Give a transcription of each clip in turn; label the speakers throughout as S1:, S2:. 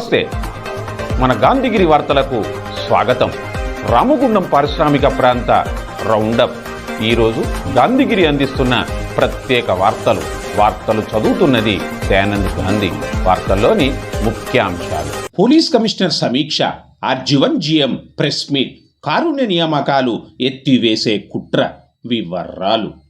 S1: నమస్తే. మన గాంధీగిరి వార్తలకు స్వాగతం. రామగుండం పారిశ్రామిక ప్రాంత రౌండప్. ఈరోజు గాంధీగిరి అందిస్తున్న ప్రత్యేక వార్తలు. వార్తలు చదువుతున్నది దయానంద్ గాంధీ. వార్తల్లోని ముఖ్యాంశాలు.
S2: పోలీస్ కమిషనర్ సమీక్ష. RG one GM press meet. కారుణ్య నియామకాలు ఎత్తివేసే కుట్ర. వివరాలు.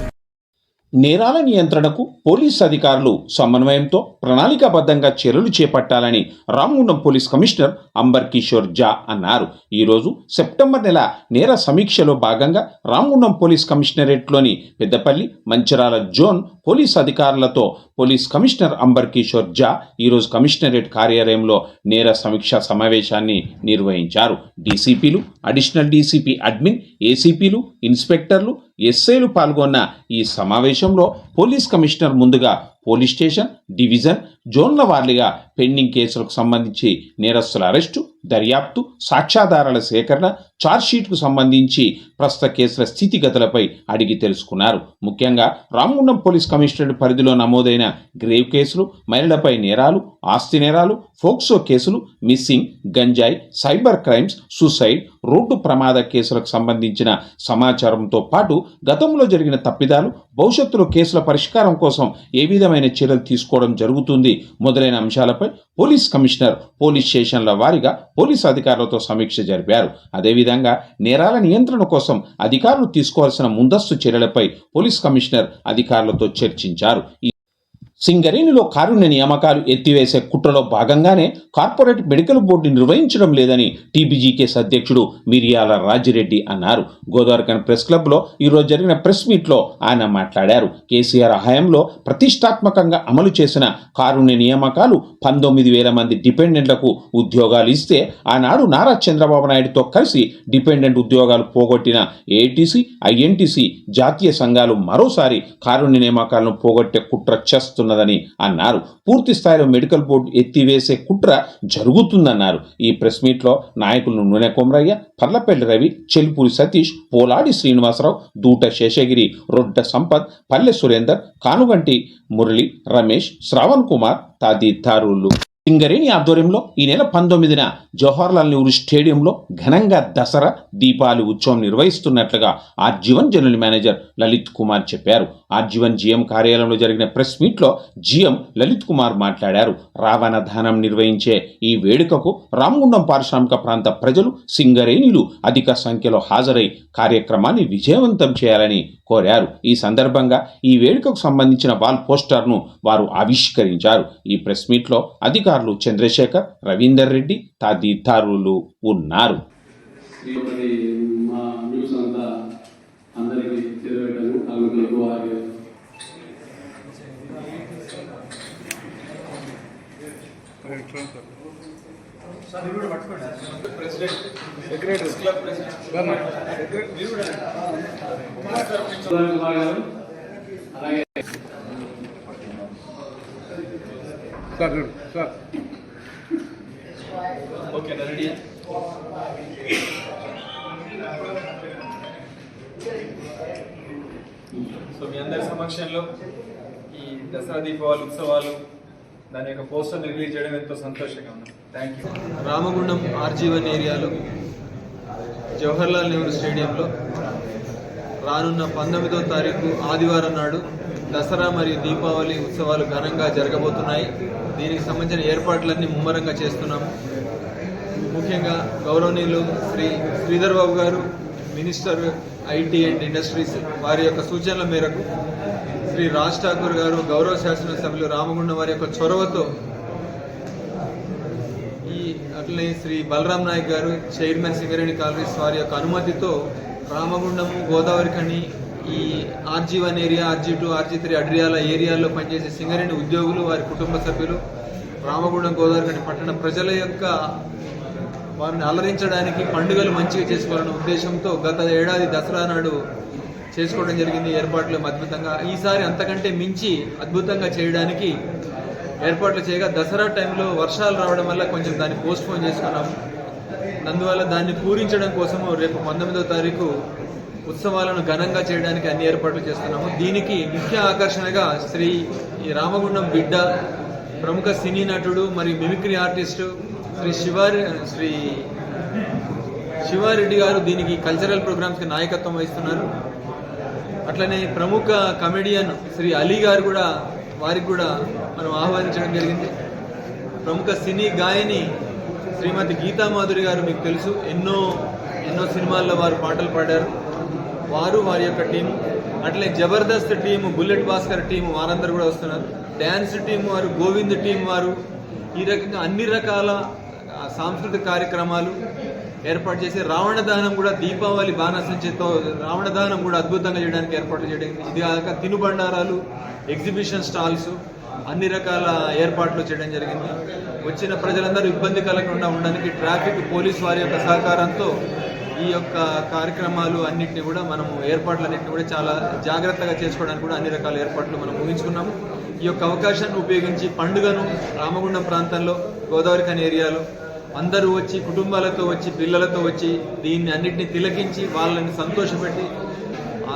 S2: నేరాల నియంత్రణకు పోలీస్ అధికారులు సమన్వయంతో ప్రణాళికాబద్ధంగా చర్యలు చేపట్టాలని రామగుండం పోలీస్ కమిషనర్ అంబర్ కిషోర్ జా అన్నారు. ఈరోజు సెప్టెంబర్ నెల నేర సమీక్షలో భాగంగా రామగుండం పోలీస్ కమిషనరేట్లోని పెద్దపల్లి మంచిరాల జోన్ పోలీస్ అధికారులతో పోలీస్ కమిషనర్ అంబర్ కిషోర్ జా ఈరోజు కమిషనరేట్ కార్యాలయంలో నేర సమీక్ష సమావేశాన్ని నిర్వహించారు. డీసీపీలు అడిషనల్ డీసీపీ అడ్మిన్ ఏసీపీలు ఇన్స్పెక్టర్లు ఎస్ఐలు పాల్గొన్న ఈ సమావేశంలో పోలీస్ కమిషనర్ ముందుగా పోలీస్ స్టేషన్ డివిజన్ జోన్ల వారీగా పెండింగ్ కేసులకు సంబంధించి నేరస్తుల అరెస్టు దర్యాప్తు సాక్ష్యాధారాల సేకరణ ఛార్జ్షీట్కు సంబంధించి ప్రస్తుత కేసుల స్థితిగతులపై అడిగి తెలుసుకున్నారు. ముఖ్యంగా రామగుండం పోలీస్ కమిషనరేట్ పరిధిలో నమోదైన గ్రేవ్ కేసులు మహిళలపై నేరాలు ఆస్తి నేరాలు ఫోక్సో కేసులు మిస్సింగ్ గంజాయి సైబర్ క్రైమ్స్ సూసైడ్ రోడ్డు ప్రమాద కేసులకు సంబంధించిన సమాచారంతో పాటు గతంలో జరిగిన తప్పిదాలు భవిష్యత్తులో కేసుల పరిష్కారం కోసం ఏ విధమైన చర్యలు తీసుకోవడం జరుగుతుంది. మొదలైన అంశాలపై పోలీస్ కమిషనర్ పోలీస్ స్టేషన్ల వారీగా పోలీస్ అధికారులతో సమీక్ష జరిపారు. అదేవిధంగా నేరాల నియంత్రణ కోసం అధికారులు తీసుకోవాల్సిన ముందస్తు చర్యలపై పోలీస్ కమిషనర్ అధికారులతో చర్చించారు. సింగరేణిలో కారుణ్య నియామకాలు ఎత్తివేసే కుట్రలో భాగంగానే కార్పొరేట్ మెడికల్ బోర్డు నిర్వహించడం లేదని టీబీజీకేస్ అధ్యక్షుడు మిరియాల రాజిరెడ్డి అన్నారు. గోదావరికన్ ప్రెస్ క్లబ్లో ఈరోజు జరిగిన ప్రెస్ మీట్లో ఆయన మాట్లాడారు. కేసీఆర్ హయాంలో ప్రతిష్టాత్మకంగా అమలు చేసిన కారుణ్య నియామకాలు పంతొమ్మిది వేల మంది డిపెండెంట్లకు ఉద్యోగాలు ఇస్తే ఆనాడు నారా చంద్రబాబు నాయుడుతో కలిసి డిపెండెంట్ ఉద్యోగాలు పోగొట్టిన ఏఐటీసీ ఐఎన్టీసీ జాతీయ సంఘాలు మరోసారి కారుణ్య నియామకాలను పోగొట్టే కుట్ర ఉన్నదని అన్నారు. పూర్తి స్థాయిలో మెడికల్ బోర్డు ఎత్తివేసే కుట్ర జరుగుతుందన్నారు. ఈ ప్రెస్ మీట్లో నాయకులు నూనె కొమరయ్య పర్లపల్లి రవి చెల్పూరి సతీష్ పోలాడి శ్రీనివాసరావు దూట శేషగిరి రొడ్డ సంపత్ పల్లె సురేందర్ కానుగంటి మురళి రమేష్ శ్రావణ్ కుమార్ తదితరులు. సింగరేణి ఆధ్వర్యంలో ఈ నెల పంతొమ్మిదిన జవహర్లాల్ నెహ్రూ స్టేడియంలో ఘనంగా దసరా దీపావళి ఉత్సవం నిర్వహిస్తున్నట్లుగా RG one general manager Lalith Kumar చెప్పారు. ఆర్జీవన్ జీఎం కార్యాలయంలో జరిగిన ప్రెస్ మీట్లో జీఎం లలిత్ కుమార్ మాట్లాడారు. రావణా దానం నిర్వహించే ఈ వేడుకకు రామగుండం పారిశ్రామిక ప్రాంత ప్రజలు సింగరేణిలు అధిక సంఖ్యలో హాజరై కార్యక్రమాన్ని విజయవంతం చేయాలని కోరారు. ఈ సందర్భంగా ఈ వేడుకకు సంబంధించిన వాల్ పోస్టర్ను వారు ఆవిష్కరించారు. ఈ ప్రెస్ మీట్లో అధికారులు చంద్రశేఖర్ రవీందర్ రెడ్డి తదితరులు ఉన్నారు.
S3: అలాగే. ఓకేనా రెడీ.
S4: సో మీ అందరి సమక్షంలో ఈ దసరా దీపావళి ఉత్సవాలు దాని యొక్క పోస్టర్ రిలీజ్ చేయడం ఎంతో సంతోషంగా ఉంది. రామగుండం ఆర్జీవన్ ఏరియాలో జవహర్లాల్ నెహ్రూ స్టేడియంలో రానున్న పంతొమ్మిదో తారీఖు ఆదివారం నాడు దసరా మరియు దీపావళి ఉత్సవాలు ఘనంగా జరగబోతున్నాయి. దీనికి సంబంధించిన ఏర్పాట్లన్నీ ముమ్మరంగా చేస్తున్నాము ముఖ్యంగా గౌరవనీయులు శ్రీ శ్రీధర్ బాబు గారు మినిస్టర్ ఐటీ అండ్ ఇండస్ట్రీస్ వారి యొక్క సూచనల మేరకు శ్రీ రాజ్ ఠాకూర్ గారు గౌరవ శాసనసభ్యులు రామగుండం వారి యొక్క చొరవతో ఈ అట్లనే శ్రీ బలరాం నాయక్ గారు చైర్మన్ సింగరేణి కాలరీస్ వారి యొక్క అనుమతితో రామగుండము గోదావరి కని ఈ RG one area RG two RG three Adriyala ఏరియాల్లో పనిచేసే సింగరేణి ఉద్యోగులు వారి కుటుంబ సభ్యులు రామగుండం గోదావరి పట్టణ ప్రజల యొక్క వారిని అలరించడానికి పండుగలు మంచిగా చేసుకోవాలనే ఉద్దేశంతో గత ఏడాది దసరా నాడు చేసుకోవడం జరిగింది. ఏర్పాట్లు అద్భుతంగా ఈసారి అంతకంటే మించి అద్భుతంగా చేయడానికి ఏర్పాట్లు చేయగా దసరా టైంలో వర్షాలు రావడం వల్ల కొంచెం దాన్ని పోస్ట్ పోన్ చేసుకున్నాము అందువల్ల దాన్ని పూరించడం కోసము రేపు పంతొమ్మిదో తారీఖు ఉత్సవాలను ఘనంగా చేయడానికి అన్ని ఏర్పాట్లు చేస్తున్నాము. దీనికి ముఖ్య ఆకర్షణగా శ్రీ రామగుండం బిడ్డ ప్రముఖ సినీ నటుడు మరియు మిమిక్రీ ఆర్టిస్టు శ్రీ శివారి శ్రీ శివారెడ్డి గారు దీనికి కల్చరల్ ప్రోగ్రామ్స్కి నాయకత్వం వహిస్తున్నారు. అట్లనే ప్రముఖ కమెడియన్ శ్రీ అలీ గారు కూడా వారికి కూడా మనం ఆహ్వానించడం జరిగింది. ప్రముఖ సినీ గాయని శ్రీమతి గీతా మాధురి గారు మీకు తెలుసు. ఎన్నో ఎన్నో సినిమాల్లో వారు పాటలు పాడారు. వారు వారి యొక్క టీము అట్లే Jabardasth team bullet Bhaskar team వారందరూ కూడా వస్తున్నారు. డ్యాన్స్ టీం వారు గోవింద్ టీం వారు ఈ రకంగా అన్ని రకాల సాంస్కృతిక కార్యక్రమాలు ఏర్పాటు చేసి రావణ దహనం కూడా దీపావళి బాణసంచతో రావణ దహనం కూడా అద్భుతంగా చేయడానికి ఏర్పాట్లు చేయడం ఇది కాక తినుబండారాలు ఎగ్జిబిషన్ స్టాల్స్ అన్ని రకాల ఏర్పాట్లు చేయడం జరిగింది. వచ్చిన ప్రజలందరూ ఇబ్బంది కలగకుండా ఉండడానికి ట్రాఫిక్ పోలీస్ వారి యొక్క సహకారంతో ఈ యొక్క కార్యక్రమాలు అన్నింటినీ కూడా మనము ఏర్పాట్లన్నింటినీ కూడా చాలా జాగ్రత్తగా చేసుకోవడానికి కూడా అన్ని రకాల ఏర్పాట్లు మనం ఊహించుకున్నాము. ఈ యొక్క అవకాశాన్ని ఉపయోగించి పండుగను రామగుండం ప్రాంతంలో గోదావరి కాని ఏరియాలో అందరూ వచ్చి కుటుంబాలతో వచ్చి పిల్లలతో వచ్చి దీన్ని అన్నింటినీ తిలకించి వాళ్ళని సంతోషపెట్టి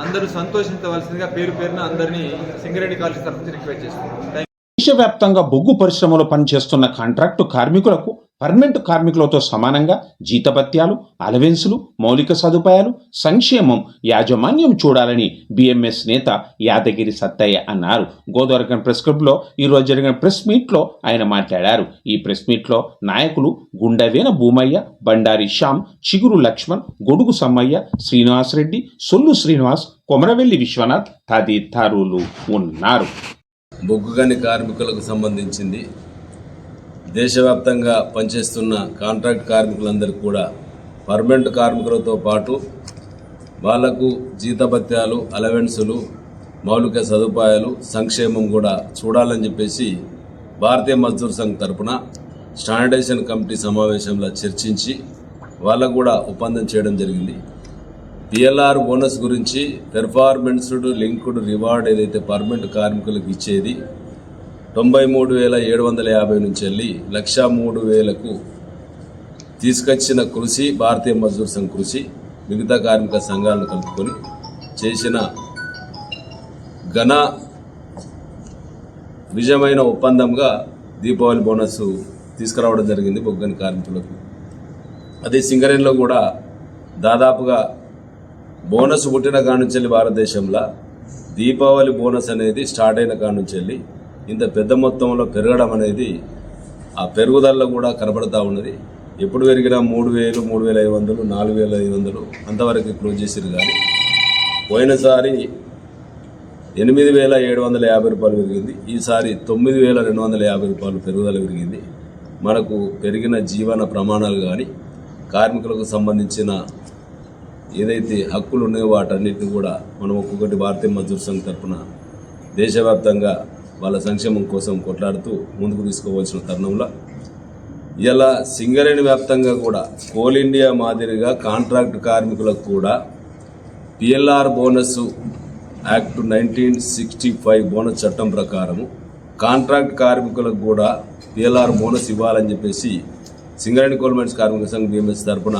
S4: అందరూ సంతోషించవలసిందిగా పేరు పేరున అందరినీ సింగరేణి కాలేజ్ తరఫు నుంచి రిక్వెస్ట్
S2: దేశవ్యాప్తంగా బొగ్గు పరిశ్రమలో పనిచేస్తున్న కాంట్రాక్టు కార్మికులకు పర్మనెంట్ కార్మికులతో సమానంగా జీతభత్యాలు అలవెన్సులు మౌలిక సదుపాయాలు సంక్షేమం యాజమాన్యం చూడాలని బిఎంఎస్ నేత యాదగిరి సత్తయ్య అన్నారు. గోదావరికన్ ప్రెస్ క్లబ్లో ఈరోజు జరిగిన ప్రెస్ మీట్లో ఆయన మాట్లాడారు. ఈ ప్రెస్ మీట్లో నాయకులు గుండవేన భూమయ్య బండారి శ్యామ్ చిగురు లక్ష్మణ్ గొడుగు సమ్మయ్య శ్రీనివాస్ రెడ్డి సొల్లు శ్రీనివాస్ కొమరవెల్లి విశ్వనాథ్ తదితరులు ఉన్నారు.
S5: బొగ్గుగని కార్మికులకు సంబంధించింది దేశవ్యాప్తంగా పనిచేస్తున్న కాంట్రాక్ట్ కార్మికులందరికీ కూడా పర్మనెంట్ కార్మికులతో పాటు వాళ్ళకు జీతభత్యాలు అలవెన్సులు మౌలిక సదుపాయాలు సంక్షేమం కూడా చూడాలని చెప్పేసి భారతీయ మజ్దూర్ సంఘ్ తరపున స్టాండర్డైజేషన్ కమిటీ సమావేశంలో చర్చించి వాళ్ళకు కూడా ఒప్పందం చేయడం జరిగింది. పిఎల్ఆర్ బోనస్ గురించి పెర్ఫార్మెన్స్డ్ లింక్డ్ రివార్డ్ ఏదైతే పర్మనెంట్ కార్మికులకు ఇచ్చేది తొంభై మూడు వేల ఏడు వందల యాభై నుంచి వెళ్ళి లక్ష మూడు వేలకు తీసుకొచ్చిన కృషి భారతీయ మజ్దూర్ సంఘ్ కృషి మిగతా కార్మిక సంఘాలను కలుపుకొని చేసిన ఘన విజయమైన ఒప్పందంగా దీపావళి బోనస్ తీసుకురావడం జరిగింది బొగ్గని కార్మికులకు. అదే సింగరేణిలో కూడా దాదాపుగా బోనస్ పుట్టిన కానుంచెల్లి భారతదేశంలో దీపావళి బోనస్ అనేది స్టార్ట్ అయిన కానుంచెల్లి ఇంత పెద్ద మొత్తంలో పెరగడం అనేది ఆ పెరుగుదలలో కూడా కనబడతా ఉన్నది. ఎప్పుడు పెరిగినా మూడు వేలు మూడు వేల ఐదు వందలు నాలుగు వేల ఐదు వందలు అంతవరకు క్లోజ్ చేసారు కానీ పోయినసారి ఎనిమిది వేల ఏడు వందల యాభై రూపాయలు పెరిగింది. ఈసారి తొమ్మిది వేల రెండు వందల యాభై రూపాయలు పెరుగుదల పెరిగింది. మనకు పెరిగిన జీవన ప్రమాణాలు కానీ కార్మికులకు సంబంధించిన ఏదైతే హక్కులు ఉన్నాయో వాటన్నిటిని కూడా మనం ఒక్కొక్కటి భారతీయ మజ్దూర్ సంఘ్ తరఫున దేశవ్యాప్తంగా వాళ్ళ సంక్షేమం కోసం కొట్లాడుతూ ముందుకు తీసుకోవాల్సిన తరుణంలో ఇలా సింగరేణి వ్యాప్తంగా కూడా కోల్ ఇండియా మాదిరిగా కాంట్రాక్ట్ కార్మికులకు కూడా PLR bonus act nineteen sixty five bonus చట్టం ప్రకారము కాంట్రాక్ట్ కార్మికులకు కూడా పిఎల్ఆర్ బోనస్ ఇవ్వాలని చెప్పేసి సింగరేణి కోల్మెంట్స్ కార్మిక సంఘం బిఎంఎస్ తరఫున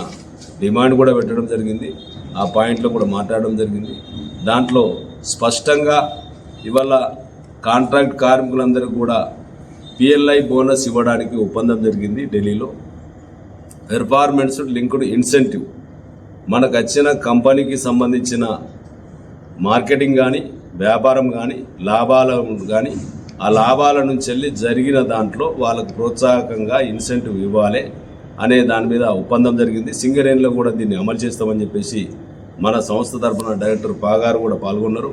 S5: డిమాండ్ కూడా పెట్టడం జరిగింది. ఆ పాయింట్లో కూడా మాట్లాడడం జరిగింది. దాంట్లో స్పష్టంగా ఇవాళ కాంట్రాక్ట్ కార్మికులందరూ కూడా పిఎల్ఐ బోనస్ ఇవ్వడానికి ఒప్పందం జరిగింది ఢిల్లీలో. పెర్ఫార్మెన్స్ లింక్డ్ ఇన్సెంటివ్ మనకు వచ్చిన కంపెనీకి సంబంధించిన మార్కెటింగ్ కానీ వ్యాపారం కానీ లాభాల కానీ ఆ లాభాల నుంచి వెళ్ళి జరిగిన దాంట్లో వాళ్ళకు ప్రోత్సాహకంగా ఇన్సెంటివ్ ఇవ్వాలి అనే దాని మీద ఒప్పందం జరిగింది. సింగరేణిలో కూడా దీన్ని అమలు చేస్తామని చెప్పేసి మన సంస్థ తరపున డైరెక్టర్ పాగారు కూడా పాల్గొన్నారు.